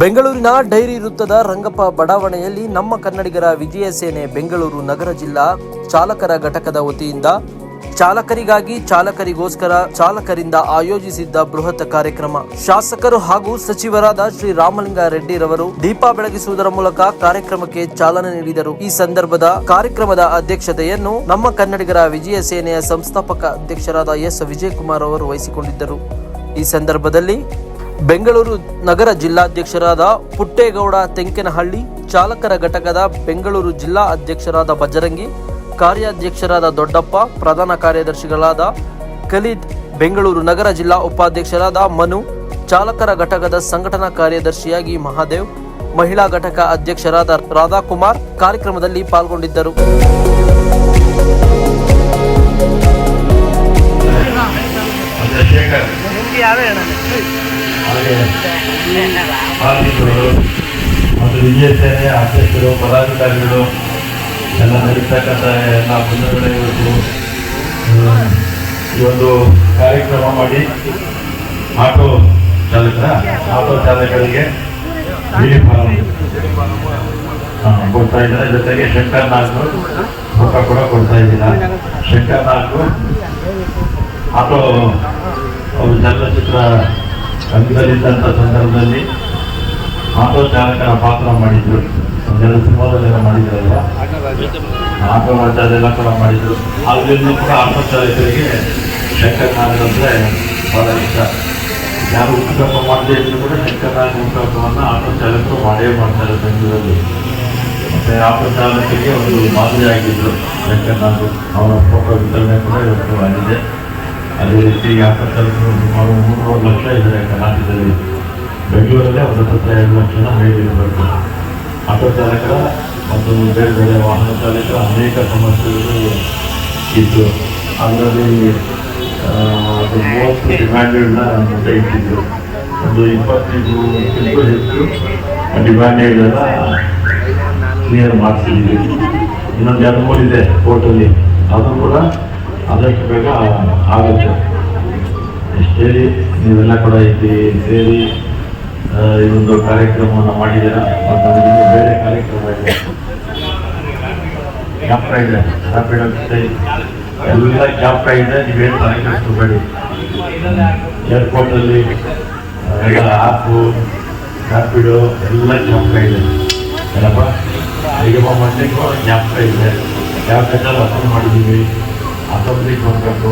ಬೆಂಗಳೂರಿನ ಡೈರಿ ವೃತ್ತದ ರಂಗಪ್ಪ ಬಡಾವಣೆಯಲ್ಲಿ ನಮ್ಮ ಕನ್ನಡಿಗರ ವಿಜಯ ಸೇನೆ ಬೆಂಗಳೂರು ನಗರ ಜಿಲ್ಲಾ ಚಾಲಕರ ಘಟಕದ ವತಿಯಿಂದ ಚಾಲಕರಿಗಾಗಿ ಚಾಲಕರಿಗೋಸ್ಕರ ಚಾಲಕರಿಂದ ಆಯೋಜಿಸಿದ್ದ ಬೃಹತ್ ಕಾರ್ಯಕ್ರಮ. ಶಾಸಕರು ಹಾಗೂ ಸಚಿವರಾದ ಶ್ರೀ ರಾಮಲಿಂಗ ರೆಡ್ಡಿರವರು ದೀಪ ಬೆಳಗಿಸುವುದರ ಮೂಲಕ ಕಾರ್ಯಕ್ರಮಕ್ಕೆ ಚಾಲನೆ ನೀಡಿದರು. ಈ ಸಂದರ್ಭದ ಕಾರ್ಯಕ್ರಮದ ಅಧ್ಯಕ್ಷತೆಯನ್ನು ನಮ್ಮ ಕನ್ನಡಿಗರ ವಿಜಯ ಸೇನೆಯ ಸಂಸ್ಥಾಪಕ ಅಧ್ಯಕ್ಷರಾದ ಎಸ್. ವಿಜಯಕುಮಾರ್ ಅವರು ವಹಿಸಿಕೊಂಡಿದ್ದರು. ಈ ಸಂದರ್ಭದಲ್ಲಿ ಬೆಂಗಳೂರು ನಗರ ಜಿಲ್ಲಾಧ್ಯಕ್ಷರಾದ ಪುಟ್ಟೇಗೌಡ ತೆಂಕೆನಹಳ್ಳಿ ಚಾಲಕರ ಘಟಕದ ಬೆಂಗಳೂರು ಜಿಲ್ಲಾ ಅಧ್ಯಕ್ಷರಾದ ಬಜರಂಗಿ ಕಾರ್ಯಾಧ್ಯಕ್ಷರಾದ ದೊಡ್ಡಪ್ಪ ಪ್ರಧಾನ ಕಾರ್ಯದರ್ಶಿಗಳಾದ ಖಲೀದ್ ಬೆಂಗಳೂರು ನಗರ ಜಿಲ್ಲಾ ಉಪಾಧ್ಯಕ್ಷರಾದ ಮನು ಚಾಲಕರ ಘಟಕದ ಸಂಘಟನಾ ಕಾರ್ಯದರ್ಶಿಯಾಗಿ ಮಹಾದೇವ್ ಮಹಿಳಾ ಘಟಕ ಅಧ್ಯಕ್ಷರಾದ ರಾಧಾಕುಮಾರ್ ಕಾರ್ಯಕ್ರಮದಲ್ಲಿ ಪಾಲ್ಗೊಂಡಿದ್ದರು. ಹಾಗೆ ಕಾರ್ಮಿಕರು ಮತ್ತು ವಿಜಯ ಸೇನೆ, ಅಧ್ಯಕ್ಷರು, ಪದಾಧಿಕಾರಿಗಳು ಎಲ್ಲ ನಡೀತಕ್ಕಂಥ ಎಲ್ಲ ಬಂಧುಗಳೇ ಈ ಒಂದು ಕಾರ್ಯಕ್ರಮ ಮಾಡಿ ಆಟೋ ಚಾಲಕ ಆಟೋ ಚಾಲಕರಿಗೆ ಕೊಡ್ತಾ ಇದ್ದಾರೆ. ಜೊತೆಗೆ ಶಂಕರ್ ನಾಲ್ಕು ಊಟ ಕೂಡ ಕೊಡ್ತಾ ಇದ್ದೀರಾ? ಶಂಕರ್ ನಾಲ್ಕು ಆಟೋ ಚಲನಚಿತ್ರ ರಂಗದಲ್ಲಿದ್ದಂಥ ಸಂದರ್ಭದಲ್ಲಿ ಆಟೋ ಚಾಲಕರ ಪಾತ್ರ ಮಾಡಿದ್ರು. ಅದೆಲ್ಲ ಸಿನಿಮಾದಲ್ಲೆಲ್ಲ ಮಾಡಿದ್ರಲ್ಲ ಆಟೋ ಅದೆಲ್ಲ ಕೂಡ ಮಾಡಿದ್ರು. ಅಲ್ಲಿಂದ ಕೂಡ ಆಟೋ ಚಾಲಕರಿಗೆ ಶಂಕರ್ ನಾಗ್ ಅಂದ್ರೆ ಬಹಳ ಇಷ್ಟ. ಯಾರು ಉತ್ತಮ ಮಾಡದೇ ಇದ್ರು ಕೂಡ ಶಂಕರ್ ನಾಗ್ ಹುಟ್ಟುಹಬ್ಬವನ್ನು ಆಟೋ ಚಾಲಕರು ಮಾಡೇ ಮಾಡ್ತಾರೆ ಬೆಂಗಳೂರಲ್ಲಿ. ಮತ್ತೆ ಆಟೋ ಚಾಲಕರಿಗೆ ಒಂದು ಮಾದರಿ ಆಗಿದ್ರು ಶಂಕರ್ ನಾಗ್ ಅವರ ಫೋಟೋ ವಿತರಣೆ ಕೂಡ ಇವತ್ತು ಆಗಿದೆ. ಅದೇ ರೀತಿ ಯಾಕಂತಂದ್ರೆ ಸುಮಾರು ಮೂರುವರೆ ಲಕ್ಷ ಇದ್ದಾರೆ ಕರ್ನಾಟಕದಲ್ಲಿ ಬೆಂಗಳೂರಲ್ಲೇ ಒಂದು ಹತ್ರ ಎರಡು ಲಕ್ಷ ಜನ ಹೇಳಿರಬೇಕು ಆಟೋ ಚಾಲಕರ ಮತ್ತು ಬೇರೆ ಬೇರೆ ವಾಹನ ಚಾಲಕರ ಅನೇಕ ಸಮಸ್ಯೆಗಳು ಇತ್ತು ಅದರಲ್ಲಿ ಮೂವತ್ತು ಡಿಮ್ಯಾಂಡ್ಗಳನ್ನ ಇಟ್ಟಿದ್ರು ಒಂದು ಇಪ್ಪತ್ತೈದು ತಿಂಗಳು ಹೆಚ್ಚು ಡಿಮ್ಯಾಂಡ್ಗಳನ್ನ ಕ್ಲಿಯರ್ ಮಾಡ್ತಿದ್ದೀವಿ ಇನ್ನೊಂದು ಎರಡು ಮೂರು ಇದೆ ಕೋರ್ಟಲ್ಲಿ. ಅದು ಕೂಡ ಆದಷ್ಟು ಬೇಗ ಆಗುತ್ತೆ. ಎಷ್ಟೇ ನೀವೆಲ್ಲ ಕೂಡ ಇಲ್ಲಿ ಸೇರಿ ಈ ಒಂದು ಕಾರ್ಯಕ್ರಮವನ್ನು ಮಾಡಿದ್ದೀರಾ? ಮತ್ತು ನಮಗೆ ಬೇರೆ ಕಾರ್ಯಕ್ರಮ ಇದೆ. ಕ್ಯಾಪ್ರ ಇದೆ. ರಾಪಿಡ್ ಎಲ್ಲ ಕ್ಯಾಪ್ರ ಇದೆ. ನೀವೇನು ತಲೆ ಕೆಡಿಸ್ಕೋಬೇಡಿ ಏರ್ಪೋರ್ಟಲ್ಲಿ ಎಲ್ಲ ಆ್ಯಪು ರ್ಯಾಪಿಡು ಎಲ್ಲ ಕ್ಯಾಪ್ರ ಇದೆ. ಏನಪ್ಪ? ಈಗ ಮಂಡಳಿಗೂ ಕ್ಯಾಪ್ರ ಇದೆ. ಯಾವ ಎಲ್ಲ ಅಪ್ಲೈ ಮಾಡಿದ್ದೀವಿ. ಅಸೆಂಬ್ಲಿಗೆ ಹೋಗಬೇಕು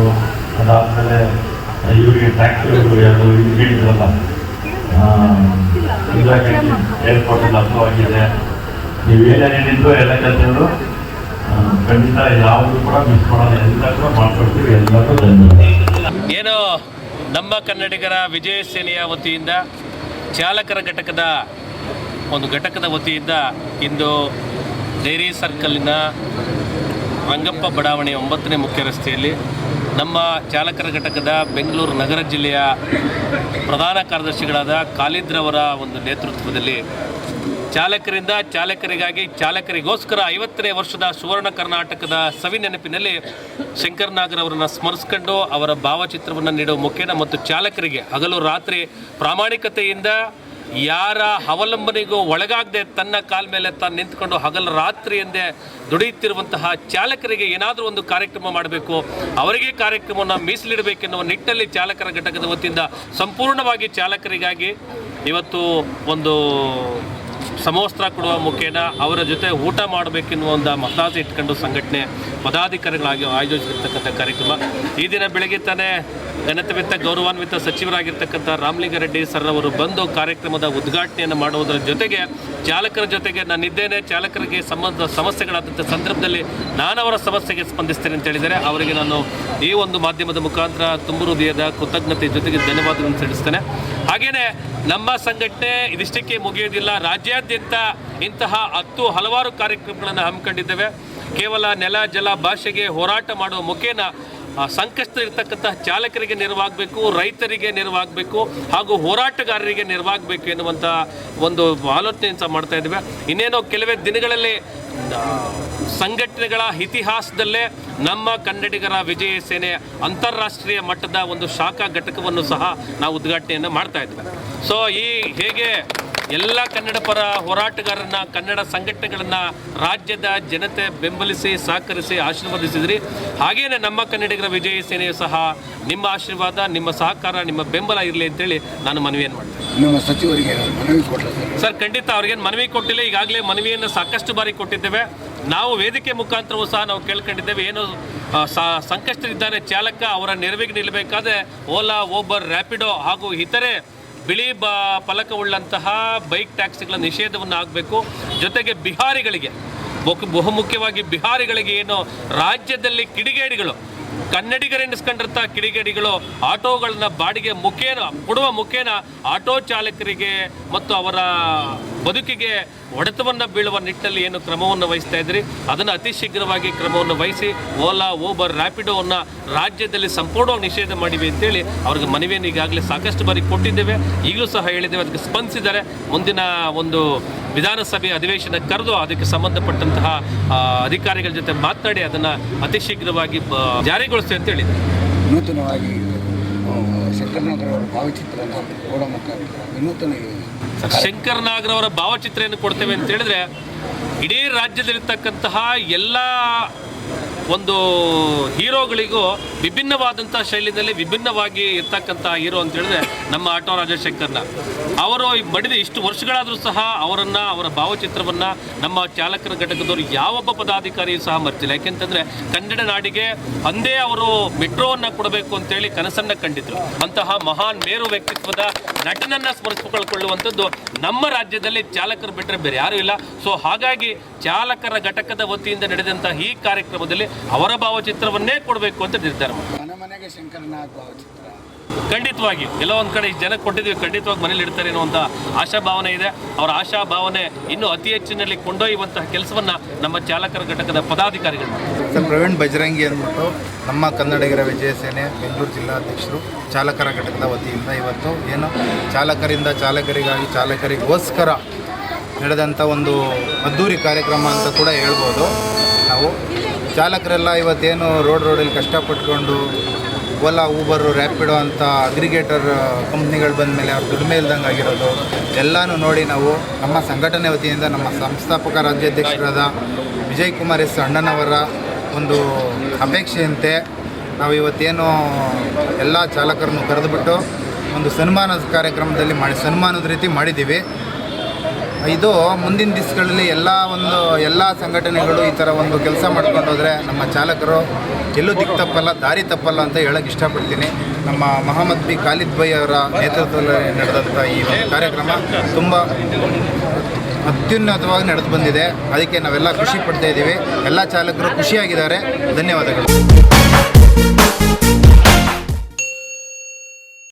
ಅದಾದಮೇಲೆ ಇವರಿಗೆ ಟ್ಯಾಕ್ಸಿಗಳು ಎರಡು ಇದು ಹೇಳಿದ್ರಲ್ಲ. ಇದಾಗಿ ಏರ್ಪೋರ್ಟಲ್ಲಿ ಅರ್ಥವಾಗಿದೆ ನೀವು ಏನೇ ಹೇಳಿದ್ರು ಎಲ್ಲ ಕೆಲಸಗಳು ಖಂಡಿತ ಯಾವುದು ಕೂಡ ಮಿಸ್ ಮಾಡೋದು ಎಲ್ಲ ಕೂಡ ಮಾಡ್ಕೊಡ್ತೀವಿ. ಎಲ್ಲರೂ ಧನ್ಯವಾದ. ಏನು ನಮ್ಮ ಕನ್ನಡಿಗರ ವಿಜಯ ಸೇನೆಯ ವತಿಯಿಂದ, ಚಾಲಕರ ಘಟಕದ ಒಂದು ಘಟಕದ ವತಿಯಿಂದ ಇಂದು ಡೈರಿ ಸರ್ಕಲ್ಲಿನ ರಂಗಪ್ಪ ಬಡಾವಣೆ ಒಂಬತ್ತನೇ ಮುಖ್ಯ ರಸ್ತೆಯಲ್ಲಿ ನಮ್ಮ ಚಾಲಕರ ಘಟಕದ ಬೆಂಗಳೂರು ನಗರ ಜಿಲ್ಲೆಯ ಪ್ರಧಾನ ಕಾರ್ಯದರ್ಶಿಗಳಾದ ಖಾಲಿದ್ರವರ ಒಂದು ನೇತೃತ್ವದಲ್ಲಿ ಚಾಲಕರಿಂದ ಚಾಲಕರಿಗಾಗಿ ಚಾಲಕರಿಗೋಸ್ಕರ ಐವತ್ತನೇ ವರ್ಷದ ಸುವರ್ಣ ಕರ್ನಾಟಕದ ಸವಿ ನೆನಪಿನಲ್ಲಿ ಶಂಕರ್ ನಾಗರ್ ಅವರನ್ನು ಸ್ಮರಿಸ್ಕೊಂಡು ಅವರ ಭಾವಚಿತ್ರವನ್ನು ನೀಡುವ ಮುಖೇನ ಮತ್ತು ಚಾಲಕರಿಗೆ ಹಗಲು ರಾತ್ರಿ ಪ್ರಾಮಾಣಿಕತೆಯಿಂದ ಯಾರ ಅವಲಂಬನೆಗೂ ಒಳಗಾಗದೆ ತನ್ನ ಕಾಲ ಮೇಲೆ ತಾನು ನಿಂತ್ಕೊಂಡು ಹಗಲು ರಾತ್ರಿ ಎಂದೇ ದುಡಿಯುತ್ತಿರುವಂತಹ ಚಾಲಕರಿಗೆ ಏನಾದರೂ ಒಂದು ಕಾರ್ಯಕ್ರಮ ಮಾಡಬೇಕು, ಅವರಿಗೆ ಕಾರ್ಯಕ್ರಮವನ್ನು ಮೀಸಲಿಡಬೇಕೆನ್ನುವ ನಿಟ್ಟಲ್ಲಿ ಚಾಲಕರ ಘಟಕದ ವತಿಯಿಂದ ಸಂಪೂರ್ಣವಾಗಿ ಚಾಲಕರಿಗಾಗಿ ಇವತ್ತು ಒಂದು ಸಮವಸ್ತ್ರ ಕೊಡುವ ಮುಖೇನ ಅವರ ಜೊತೆ ಊಟ ಮಾಡಬೇಕೆನ್ನುವ ಒಂದು ಮತಾಸೆ ಇಟ್ಕೊಂಡು ಸಂಘಟನೆ ಪದಾಧಿಕಾರಿಗಳಾಗಿ ಆಯೋಜಿಸಿರ್ತಕ್ಕಂಥ ಕಾರ್ಯಕ್ರಮ. ಈ ದಿನ ಬೆಳಗ್ಗೆ ತಾನೇ ಘನತವಿತ್ತ ಗೌರವಾನ್ವಿತ ಸಚಿವರಾಗಿರ್ತಕ್ಕಂಥ ರಾಮಲಿಂಗಾರೆಡ್ಡಿ ಸರ್ ಅವರು ಬಂದು ಕಾರ್ಯಕ್ರಮದ ಉದ್ಘಾಟನೆಯನ್ನು ಮಾಡುವುದರ ಜೊತೆಗೆ ಚಾಲಕರ ಜೊತೆಗೆ ನಾನಿದ್ದೇನೆ ಚಾಲಕರಿಗೆ ಸಂಬಂಧ ಸಮಸ್ಯೆಗಳಾದಂಥ ಸಂದರ್ಭದಲ್ಲಿ ನಾನು ಅವರ ಸಮಸ್ಯೆಗೆ ಸ್ಪಂದಿಸ್ತೇನೆ ಅಂತ ಹೇಳಿದರೆ ಅವರಿಗೆ ನಾನು ಈ ಒಂದು ಮಾಧ್ಯಮದ ಮುಖಾಂತರ ತುಂಬು ಹೃದಯದ ಕೃತಜ್ಞತೆ ಜೊತೆಗೆ ಧನ್ಯವಾದಗಳನ್ನು ತಿಳಿಸ್ತೇನೆ ಹಾಗೆಯೇ ನಮ್ಮ ಸಂಘಟನೆ ಇದಿಷ್ಟಕ್ಕೆ ಮುಗಿಯೋದಿಲ್ಲ. ರಾಜ್ಯಾದ್ಯಂತ ಇಂತಹ ಹತ್ತು ಹಲವಾರು ಕಾರ್ಯಕ್ರಮಗಳನ್ನು ಹಮ್ಮಿಕೊಂಡಿದ್ದೇವೆ. ಕೇವಲ ನೆಲ, ಜಲ, ಭಾಷೆಗೆ ಹೋರಾಟ ಮಾಡುವ ಮುಖೇನ ಆ, ಸಂಕಷ್ಟದಲ್ಲಿರ್ತಕ್ಕಂಥ ಚಾಲಕರಿಗೆ ನೆರವಾಗಬೇಕು ರೈತರಿಗೆ ನೆರವಾಗಬೇಕು ಹಾಗೂ ಹೋರಾಟಗಾರರಿಗೆ ನೆರವಾಗಬೇಕು ಎನ್ನುವಂಥ ಒಂದು ಸಹ ಮಾಡ್ತಾ ಇದ್ದೇವೆ. ಇನ್ನೇನೋ ಕೆಲವೇ ದಿನಗಳಲ್ಲಿ ಸಂಘಟನೆಗಳ ಇತಿಹಾಸದಲ್ಲೇ ನಮ್ಮ ಕನ್ನಡಿಗರ ವಿಜಯ ಸೇನೆ ಅಂತಾರಾಷ್ಟ್ರೀಯ ಮಟ್ಟದ ಒಂದು ಶಾಖಾ ಘಟಕವನ್ನು ಸಹ ನಾವು ಉದ್ಘಾಟನೆಯನ್ನು ಮಾಡ್ತಾ ಇದ್ದೇವೆ. ಸೊ ಈ ಹೇಗೆ ಎಲ್ಲ ಕನ್ನಡ ಪರ ಹೋರಾಟಗಾರರನ್ನ ಕನ್ನಡ ಸಂಘಟನೆಗಳನ್ನು ರಾಜ್ಯದ ಜನತೆ ಬೆಂಬಲಿಸಿ ಸಹಕರಿಸಿ ಆಶೀರ್ವದಿಸಿದ್ರಿ. ಹಾಗೇನೆ ನಮ್ಮ ಕನ್ನಡಿಗರ ವಿಜಯ ಸೇನೆಯು ಸಹ ನಿಮ್ಮ ಆಶೀರ್ವಾದ ನಿಮ್ಮ ಸಹಕಾರ ನಿಮ್ಮ ಬೆಂಬಲ ಇರಲಿ ಅಂತೇಳಿ ನಾನು ಮನವಿಯನ್ನು ಮಾಡ್ತೇನೆ. ನಮ್ಮ ಸಚಿವರಿಗೆ ಮನವಿ ಸರ್? ಖಂಡಿತ ಅವ್ರಿಗೇನು ಮನವಿ ಕೊಟ್ಟಿಲ್ಲ. ಈಗಾಗಲೇ ಮನವಿಯನ್ನು ಸಾಕಷ್ಟು ಬಾರಿ ಕೊಟ್ಟಿದ್ದೇವೆ. ನಾವು ವೇದಿಕೆ ಮುಖಾಂತರವೂ ಸಹ ನಾವು ಕೇಳ್ಕೊಂಡಿದ್ದೇವೆ. ಏನು ಸಂಕಷ್ಟರಿದ್ದಾನೆ ಚಾಲಕ ಅವರ ನೆರವಿಗೆ ನಿಲ್ಲಬೇಕಾದ್ರೆ ಓಲಾ ಓಬರ್ ರ್ಯಾಪಿಡೋ ಹಾಗೂ ಇತರೆ ಬಿಳಿ ಬ ಫಲಕವುಳ್ಳಂತಹ ಬೈಕ್ ಟ್ಯಾಕ್ಸಿಗಳ ನಿಷೇಧವನ್ನು ಆಗಬೇಕು. ಜೊತೆಗೆ ಬಿಹಾರಿಗಳಿಗೆ ಬಹು- ಬಹುಮುಖ್ಯವಾಗಿ ಬಿಹಾರಿಗಳಿಗೆ ಏನು ರಾಜ್ಯದಲ್ಲಿ ಕಿಡಿಗೇಡಿಗಳು ಕನ್ನಡಿಗರೆನಿಸ್ಕೊಂಡಿರ್ತ ಕಿಡಿಗೇಡಿಗಳು ಆಟೋಗಳನ್ನ ಬಾಡಿಗೆ ಮುಖೇನ, ಕೊಡುವ ಮುಖೇನ ಆಟೋ ಚಾಲಕರಿಗೆ ಮತ್ತು ಅವರ ಬದುಕಿಗೆ ಹೊಡೆತವನ್ನು ಬೀಳುವ ನಿಟ್ಟಲ್ಲಿ ಏನು ಕ್ರಮವನ್ನು ವಹಿಸ್ತಾ ಇದ್ರಿ ಅದನ್ನು ಅತಿ ಶೀಘ್ರವಾಗಿ ಕ್ರಮವನ್ನು ವಹಿಸಿ, ಓಲಾ ಓಬರ್ ರ್ಯಾಪಿಡೋವನ್ನು ರಾಜ್ಯದಲ್ಲಿ ಸಂಪೂರ್ಣವಾಗಿ ನಿಷೇಧ ಮಾಡಿವೆ ಅಂತೇಳಿ ಅವ್ರಿಗೆ ಮನವಿಯನ್ನು ಈಗಾಗಲೇ ಸಾಕಷ್ಟು ಬಾರಿ ಕೊಟ್ಟಿದ್ದೇವೆ. ಈಗಲೂ ಸಹ ಹೇಳಿದ್ದೇವೆ, ಅದಕ್ಕೆ ಸ್ಪಂದಿಸಿದ್ದಾರೆ. ಮುಂದಿನ ಒಂದು ವಿಧಾನಸಭೆ ಅಧಿವೇಶನ ಕರೆದು ಅದಕ್ಕೆ ಸಂಬಂಧಪಟ್ಟಂತಹ ಅಧಿಕಾರಿಗಳ ಜೊತೆ ಮಾತನಾಡಿ ಅದನ್ನು ಅತಿ ಶೀಘ್ರವಾಗಿ ಜಾರಿಗೊಳಿಸಿ ಅಂತ ಹೇಳಿದ್ದಾರೆ ನೂತನವಾಗಿ ಶಂಕರನಾಗರ ಮುಖಾಂತರ ವಿನೂತನ ಶಂಕರ್ ನಾಗರ್ ಅವರ ಭಾವಚಿತ್ರೆಯನ್ನು ಕೊಡ್ತೇವೆ ಅಂತ ಹೇಳಿದ್ರೆ ಇಡೀ ರಾಜ್ಯದಲ್ಲಿರ್ತಕ್ಕಂತಹ ಎಲ್ಲ ಒಂದು ಹೀರೋಗಳಿಗೂ ವಿಭಿನ್ನವಾದಂಥ ಶೈಲಿನಲ್ಲಿ ವಿಭಿನ್ನವಾಗಿ ಇರ್ತಕ್ಕಂಥ ಹೀರೋ ಅಂತ ಹೇಳಿದ್ರೆ ನಮ್ಮ ಆಟೋ ರಾಜಶೇಖರ್ನ. ಅವರು ಮಡಿದ ಇಷ್ಟು ವರ್ಷಗಳಾದರೂ ಸಹ ಅವರನ್ನು, ಅವರ ಭಾವಚಿತ್ರವನ್ನು ನಮ್ಮ ಚಾಲಕರ ಘಟಕದವರು ಯಾವೊಬ್ಬ ಪದಾಧಿಕಾರಿಯೂ ಸಹ ಮರ್ತಿಲ್ಲ. ಯಾಕೆಂತಂದರೆ ಕನ್ನಡ ನಾಡಿಗೆ ಅಂದೇ ಅವರು ಮೆಟ್ರೋವನ್ನು ಕೊಡಬೇಕು ಅಂತೇಳಿ ಕನಸನ್ನು ಕಂಡಿದ್ರು. ಅಂತಹ ಮಹಾನ್ ಮೇರು ವ್ಯಕ್ತಿತ್ವದ ನಟನನ್ನು ಸ್ಮರಿಸಿಕೊಳ್ಳುವಂಥದ್ದು ನಮ್ಮ ರಾಜ್ಯದಲ್ಲಿ ಚಾಲಕರು ಬಿಟ್ಟರೆ ಬೇರೆ ಯಾರೂ ಇಲ್ಲ. ಸೊ ಹಾಗಾಗಿ ಚಾಲಕರ ಘಟಕದ ವತಿಯಿಂದ ನಡೆದಂಥ ಈ ಕಾರ್ಯಕ್ರಮದಲ್ಲಿ ಅವರ ಭಾವಚಿತ್ರವನ್ನೇ ಕೊಡಬೇಕು ಅಂತ ನಿರ್ಧಾರ ಮನೆಗೆ ಶಂಕರನಾಗ್ ಭಾವಚಿತ್ರ. ಖಂಡಿತವಾಗಿ ಎಲ್ಲೋ ಒಂದು ಕಡೆ ಜನ ಕೊಟ್ಟಿದ್ದೀವಿ ಖಂಡಿತವಾಗಿ ಮನೇಲಿ ಇಡ್ತಾರೆ ಅನ್ನುವಂಥ ಆಶಾಭಾವನೆ ಇದೆ. ಅವರ ಆಶಾಭಾವನೆ ಇನ್ನೂ ಅತಿ ಹೆಚ್ಚಿನಲ್ಲಿ ಕೊಂಡೊಯ್ಯುವಂತಹ ಕೆಲಸವನ್ನು ನಮ್ಮ ಚಾಲಕರ ಘಟಕದ ಪದಾಧಿಕಾರಿಗಳು ಮಾಡ್ತಾರೆ. ಸರ್ ಪ್ರವೀಣ್ ಬಜರಂಗಿ ಅಂದ್ಬಿಟ್ಟು ನಮ್ಮ ಕನ್ನಡಿಗರ ವಿಜಯ ಸೇನೆ ಬೆಂಗಳೂರು ಜಿಲ್ಲಾಧ್ಯಕ್ಷರು ಚಾಲಕರ ಘಟಕದ ವತಿಯಿಂದ ಇವತ್ತು ಏನು ಚಾಲಕರಿಂದ ಚಾಲಕರಿಗಾಗಿ ಚಾಲಕರಿಗೋಸ್ಕರ ನಡೆದಂಥ ಒಂದು ಅದ್ಧೂರಿ ಕಾರ್ಯಕ್ರಮ ಅಂತ ಕೂಡ ಹೇಳ್ಬೋದು. ನಾವು ಚಾಲಕರೆಲ್ಲ ಇವತ್ತೇನು ರೋಡ್ ರೋಡಲ್ಲಿ ಕಷ್ಟಪಟ್ಕೊಂಡು ಓಲಾ ಊಬರು ರ್ಯಾಪಿಡೋ ಅಂತ ಅಗ್ರಿಗೇಟರ್ ಕಂಪ್ನಿಗಳು ಬಂದ ಮೇಲೆ ಅವ್ರು ದುಡಿಮೆ ಇಲ್ದಂಗೆ ಆಗಿರೋದು, ಎಲ್ಲನೂ ನೋಡಿ ನಾವು ನಮ್ಮ ಸಂಘಟನೆ ವತಿಯಿಂದ ನಮ್ಮ ಸಂಸ್ಥಾಪಕ ರಾಜ್ಯಾಧ್ಯಕ್ಷರಾದ ವಿಜಯ್ ಕುಮಾರ್ ಎಸ್ ಅಣ್ಣನವರ ಒಂದು ಅಪೇಕ್ಷೆಯಂತೆ ನಾವು ಇವತ್ತೇನು ಎಲ್ಲ ಚಾಲಕರನ್ನು ಕರೆದುಬಿಟ್ಟು ಒಂದು ಸನ್ಮಾನದ ಕಾರ್ಯಕ್ರಮದಲ್ಲಿ ಮಾಡಿ ಸನ್ಮಾನದ ರೀತಿ ಮಾಡಿದ್ದೀವಿ. ಇದು ಮುಂದಿನ ದಿವಸಗಳಲ್ಲಿ ಎಲ್ಲ ಒಂದು, ಎಲ್ಲ ಸಂಘಟನೆಗಳು ಈ ಥರ ಒಂದು ಕೆಲಸ ಮಾಡ್ಕೊಂಡು ಹೋದರೆ ನಮ್ಮ ಚಾಲಕರು ಎಲ್ಲೂ ದಿಕ್ಕು ತಪ್ಪಲ್ಲ, ದಾರಿ ತಪ್ಪಲ್ಲ ಅಂತ ಹೇಳಕ್ಕೆ ಇಷ್ಟಪಡ್ತೀನಿ. ನಮ್ಮ ಮಹಮ್ಮದ್ ಬಿ ಖಾಲಿದ್ ಬೈ ಅವರ ನೇತೃತ್ವದಲ್ಲಿ ನಡೆದಂಥ ಈ ಕಾರ್ಯಕ್ರಮ ತುಂಬ ಅತ್ಯುನ್ನತವಾಗಿ ನಡೆದು ಬಂದಿದೆ. ಅದಕ್ಕೆ ನಾವೆಲ್ಲ ಖುಷಿ ಪಡ್ತಾ ಇದ್ದೀವಿ. ಎಲ್ಲ ಚಾಲಕರು ಖುಷಿಯಾಗಿದ್ದಾರೆ. ಧನ್ಯವಾದಗಳು.